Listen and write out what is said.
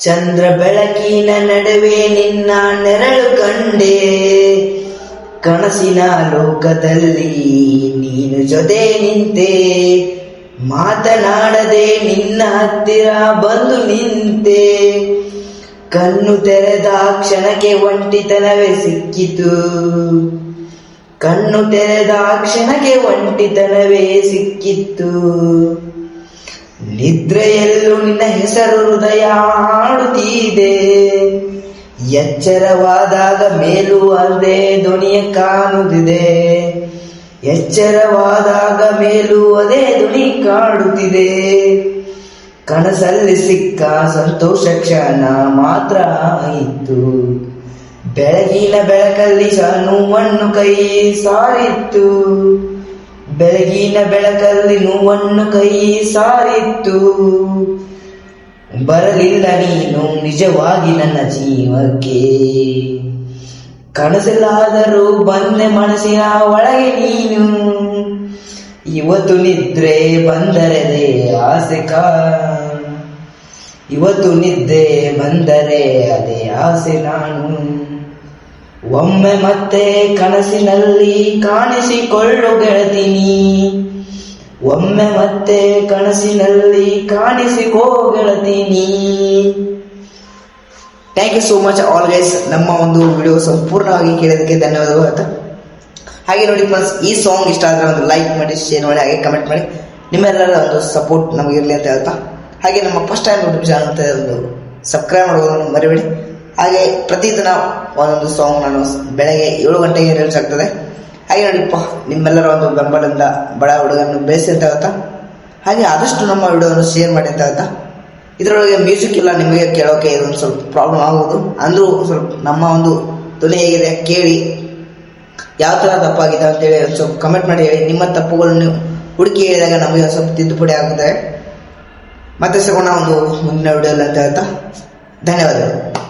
ಚಂದ್ರ ಬೆಳಕಿನ ನಡುವೆ ನಿನ್ನ ನೆರಳು ಕಂಡೆ. ಕನಸಿನ ಲೋಕದಲ್ಲಿ ನೀನು ಜೊತೆ ನಿಂತೆ. ಮಾತನಾಡದೆ ನಿನ್ನ ಹತ್ತಿರ ಬಂದು ನಿಂತೆ. ಕಣ್ಣು ತೆರೆದ ಕ್ಷಣಕ್ಕೆ ಒಂಟಿತನವೇ ಸಿಕ್ಕಿತು. ಕಣ್ಣು ತೆರೆದ ಕ್ಷಣಕ್ಕೆ ಒಂಟಿತನವೇ ಸಿಕ್ಕಿತ್ತು. ನಿದ್ರೆಯಲ್ಲೂ ನಿನ್ನ ಹೆಸರು ಹೃದಯ ಆಡುತ್ತಿದೆ ಎಚ್ಚರವಾದಾಗ ಮೇಲೂ ಅಲ್ಲದೆ ಧ್ವನಿಯ ಕಾಣುತ್ತಿದೆ. ಎಚ್ಚರವಾದಾಗ ಮೇಲೂ ಅದೇ ಧ್ವನಿ ಕಾಡುತ್ತಿದೆ ಕನಸಲ್ಲಿ ಸಿಕ್ಕ ಸಂತೋಷ ಕ್ಷಣ ಮಾತ್ರ ಆಯಿತು ಬೆಳಗಿನ ಬೆಳಕಲ್ಲಿ ನೋವನ್ನು ಕೈ ಸಾರಿತ್ತು. ಬೆಳಗಿನ ಬೆಳಕಲ್ಲಿ ನೋವನ್ನು ಕೈ ಸಾರಿತ್ತು. ಬರಲಿಲ್ಲ ನೀನು, ನಿಜವಾಗಿ ನನ್ನ ಜೀವಕ್ಕೆ. ಕನಸಲ್ಲಾದರೂ ಬಂದೆ ಮನಸ್ಸಿನ ಒಳಗೆ ನೀನು. ಇವತ್ತು ನಿದ್ರೆ ಬಂದರದೆ ಆಸೆ ಕಾ. ಇವತ್ತು ನಿದ್ದೆ ಬಂದರೆ ಅದೇ ಆಸೆ ನಾನು. ಒಮ್ಮೆ ಮತ್ತೆ ಕನಸಿನಲ್ಲಿ ಕಾಣಿಸಿಕೊಳ್ಳು ಗೆಳತೀನಿ ಒಮ್ಮೆ ಮತ್ತೆ ಕನಸಿನಲ್ಲಿ ಕಾಣಿಸಿಕೋ ಗೆಳತೀನಿ thank you so much all ನಮ್ಮ ಒಂದು ವಿಡಿಯೋ ಸಂಪೂರ್ಣವಾಗಿ ಕೇಳೋದಕ್ಕೆ ಧನ್ಯವಾದಗಳು ಅಂತ ಹಾಗೆ ನೋಡಿ ಫ್ರೆಂಡ್ಸ್ ಈ ಸಾಂಗ್ ಇಷ್ಟ ಆದರೆ ಒಂದು ಲೈಕ್ ಮಾಡಿ ಶೇರ್ ಮಾಡಿ, ಹಾಗೆ ಕಮೆಂಟ್ ಮಾಡಿ. ನಿಮ್ಮೆಲ್ಲರ ಒಂದು ಸಪೋರ್ಟ್ ನಮಗಿರಲಿ ಅಂತ ಹೇಳ್ತಾ. ಹಾಗೆ ನಮ್ಮ ಫಸ್ಟ್ ಟೈಮ್ ಯೂಟ್ಯೂಬ್ ಚಾನಲ್ ಅಂತ ಒಂದು ಸಬ್ಸ್ಕ್ರೈಬ್ ಮಾಡೋದನ್ನು ಮರಿಬೇಡಿ. ಹಾಗೆ ಪ್ರತಿದಿನ ಒಂದೊಂದು ಸಾಂಗ್ ನಾನು ಬೆಳಗ್ಗೆ ಏಳು ಗಂಟೆಗೆ ರಿಲೀಸ್ ಆಗ್ತದೆ. ಹಾಗೆ ನೋಡಿಪ್ಪ ನಿಮ್ಮೆಲ್ಲರ ಒಂದು ಬೆಂಬಲದಿಂದ ಬಡ ಹುಡುಗನ್ನು ಹೇಳ್ತಾ. ಹಾಗೆ ಆದಷ್ಟು ನಮ್ಮ ವಿಡಿಯೋವನ್ನು ಶೇರ್ ಮಾಡಿ ಅಂತ ಆಗುತ್ತಾ ಇದರೊಳಗೆ ಮ್ಯೂಸಿಕ್ ಇಲ್ಲ ನಿಮಗೆ ಕೇಳೋಕೆ ಇದೊಂದು ಸ್ವಲ್ಪ ಪ್ರಾಬ್ಲಮ್ ಆಗ್ಬೋದು ಅಂದರೂ ಸ್ವಲ್ಪ ನಮ್ಮ ಒಂದು ಧ್ವನಿ ಹೇಗಿದೆ ಕೇಳಿ. ಯಾವ ಥರ ತಪ್ಪಾಗಿದೆ ಅಂತೇಳಿ ಒಂದು ಸ್ವಲ್ಪ ಕಮೆಂಟ್ ಮಾಡಿ ಹೇಳಿ. ನಿಮ್ಮ ತಪ್ಪುಗಳನ್ನು ಹುಡುಕಿ ಹೇಳಿದಾಗ ನಮಗೆ ಒಂದು ಸ್ವಲ್ಪ ತಿದ್ದುಪಡಿ ಆಗುತ್ತೆ. ಮತ್ತೆ ಸಿಗೋಣ ಒಂದು ಮುಂದಿನ ವಿಡಿಯೋಲ್ಲಿ ಅಂತ ಹೇಳ್ತಾ. ಧನ್ಯವಾದಗಳು.